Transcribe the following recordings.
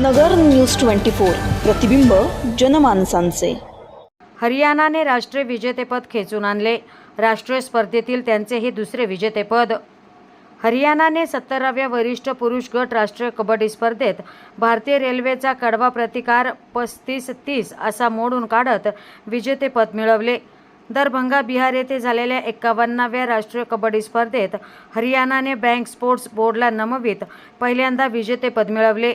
नगर news twenty four. प्रतिबिंब जनमानसांचे. हरियाणाने राष्ट्रीय विजेतेपद खेचून आणले. राष्ट्रीय स्पर्धेतील त्यांचे हे दुसरे विजेतेपद. हरियाणाने सत्तराव्या वरिष्ठ पुरुष गट राष्ट्रीय कबड्डी स्पर्धेत भारतीय रेल्वेचा कडवा प्रतिकार पस्तीस तीस असा मोडून काढत विजेतेपद मिळवले. दरभंगा बिहार येथे झालेल्या एक्कावन्नाव्या राष्ट्रीय कबड्डी स्पर्धेत हरियाणाने बँक स्पोर्ट्स बोर्डला नमवित पहिल्यांदा विजेतेपद मिळवले.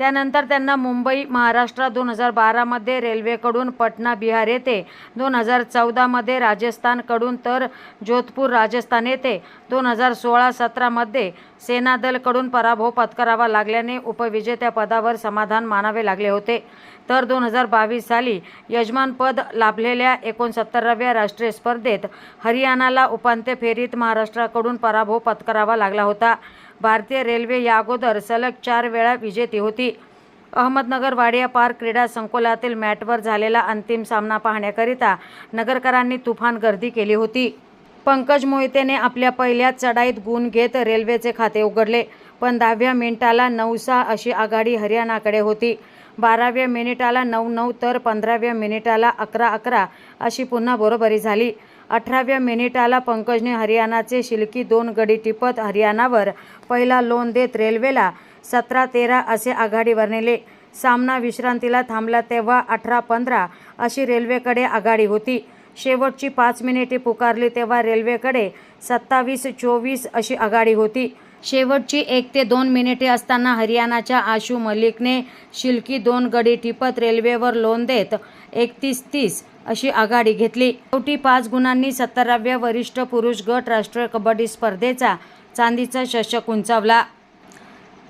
त्यानंतर त्यांना मुंबई महाराष्ट्र दोन हजार बारामध्ये रेल्वेकडून पटना बिहार येथे दोन हजार चौदामध्ये राजस्थानकडून तर जोधपूर राजस्थान येथे दोन हजार सोळा सतरामध्ये सेनादलकडून पराभव पत्करावा लागल्याने उपविजेत्या पदावर समाधान मानावे लागले होते. तर दोन हजार बावीस साली यजमानपद लाभलेल्या एकोणसत्तराव्या राष्ट्रीय स्पर्धेत हरियाणाला उपांत्य फेरीत महाराष्ट्राकडून पराभव पत्करावा लागला होता. भारतीय रेल्वे या अगोदर सलग चार वेळा विजेती होती. अहमदनगर वाडिया पार्क क्रीडा संकुलातील मॅटवर झालेला अंतिम सामना पाहण्याकरिता नगरकरांनी तुफान गर्दी केली होती. पंकज मोहितेने आपल्या पहिल्याच चढाईत गुण घेत रेल्वेचे खाते उघडले पण दहाव्या मिनिटाला नऊ सहा अशी आघाडी हरियाणाकडे होती. बाराव्या मिनिटाला नऊ नऊ तर पंधराव्या मिनिटाला अकरा अकरा अशी पुन्हा बरोबरी झाली. अठराव्या मिनिटाला पंकजने हरियाणाचे शिलकी दोन गडी टिपत हरियाणावर पहिला लोन देत रेल्वेला सतरा तेरा असे आघाडीवर नेले सामना विश्रांतीला थांबला तेव्हा अठरा पंधरा अशी रेल्वेकडे आघाडी होती. शेवटची पाच मिनिटे पुकारली तेव्हा रेल्वेकडे सत्तावीस चोवीस अशी आघाडी होती. शेवटची एक ते दोन मिनिटे असताना हरियाणाच्या आशू मलिकने शिलकी दोन गडी टिपत रेल्वेवर लोन देत एकतीस तीस अशी आघाडी घेतली. शेवटी पाच गुणांनी सत्तराव्या वरिष्ठ पुरुष गट राष्ट्रीय कबड्डी स्पर्धेचा चांदीचा चषक उंचावला.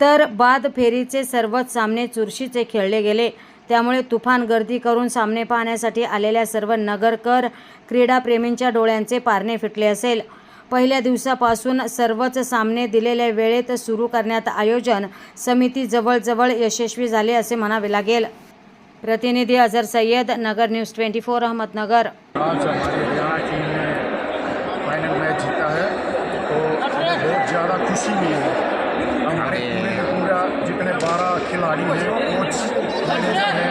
तर बाद फेरीचे सर्वच सामने चुरशीचे खेळले गेले. त्यामुळे तुफान गर्दी करून सामने पाहण्यासाठी आलेल्या सर्व नगरकर क्रीडाप्रेमींच्या डोळ्यांचे पारणे फिटले असेल. पहिल्या दिवसापासून सर्वच सामने दिलेल्या वेळेत सुरू करण्यात आयोजन समिती जवळजवळ यशस्वी झाले असे म्हणावे लागेल. प्रतिनिधी Azhar Sayyad Nagar news twenty four Ahmednagar. आज हमारी हरियाणा टीम ने फाइनल मैच जीता है तो बहुत ज़्यादा खुशी हुई है। हमारे पूरे के पूरा जितने बारह खिलाड़ी हैं कोच मैनेजर हैं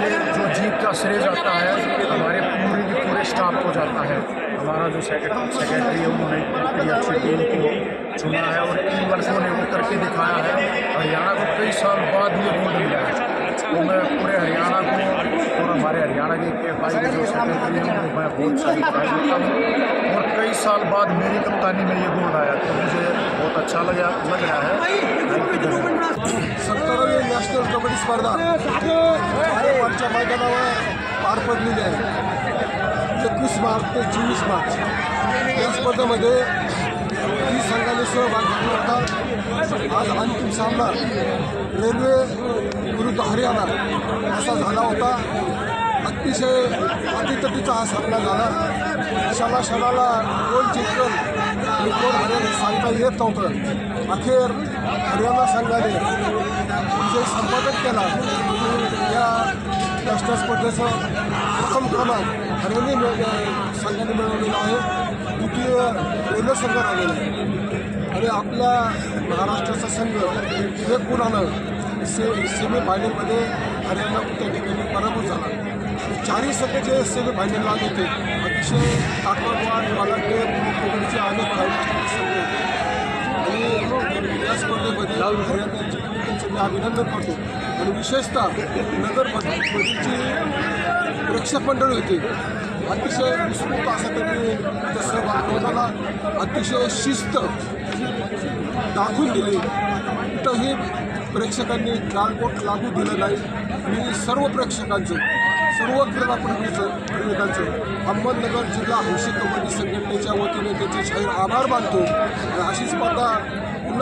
ये जो जीत का श्रेय जाता है हमारे पूरे के पूरे स्टाफ को जाता है। हमारा जो सेक्रेटरी है उन्होंने इतनी अच्छी टीम को चुना है और इन वर्षों ने वो करके दिखाया है। हरियाणा को कई साल बाद ये गोल्ड मिला है। तो मैं पूरे हरियाणा को और हमारे हरियाणा के के भाई के जो सेक्रेटरी हैं उनको मैं बहुत सारी बधाई देता हूँ। और कई साल बाद मेरी कप्तानी में ये गोल्ड आया तो मुझे बहुत अच्छा लगा लग रहा है. सत्तरावी नॅशनल कबड्डी स्पर्धा। आरच्या मैदानावर पार पडलेली आहे एकवीस मार्च ते चोवीस मार्च या स्पर्धेमध्ये संघाने सहभाग घेतला होता. आज अंतिम सामना रेल्वे विरुद्ध हरियाणा असा झाला होता. अतिशय अतितटीचा हा सामना झाला. क्षणा क्षणाला कोण जिंकल आणि कोण हरियाणा सांगता येत नव्हतं. अखेर हरियाणा संघाने विजय संपादन केला. या राष्ट्रीय स्पर्धेचं प्रथम क्रमांक हरियाणी संघाने मिळवलेला आहे. द्वितीय संघ राहिलेला आहे. आणि आपला महाराष्ट्राचा संघ हे गुणानं से सेमी फायनलमध्ये हरियाणा त्या ठिकाणी पराभूत झाला. चारही संघ जे सेमी फायनलला आले होते अतिशय ताकदवान वालांटे कोकणचे अनेक खेळाडू संघ. आणि या स्पर्धेमध्ये हरियाणाचे मी अभिनंदन करतो. आणि विशेषतः नगरपतीची प्रेक्षक मंडळी होती. अतिशय विस्फूर्त असं त्यांनी सहभाग नोंदवला अतिशय शिस्त दाखवून दिली. कुठंही प्रेक्षकांनी लालकोट लागू दिलं नाही. मी सर्व प्रेक्षकांचं सर्व क्रीडाप्रेमीचं प्रेमिकांचं अहमदनगर जिल्हा हौशी कबड्डी संघटनेच्या वतीने त्याचे जाहीर आभार मानतो. आणि अशी स्पर्धा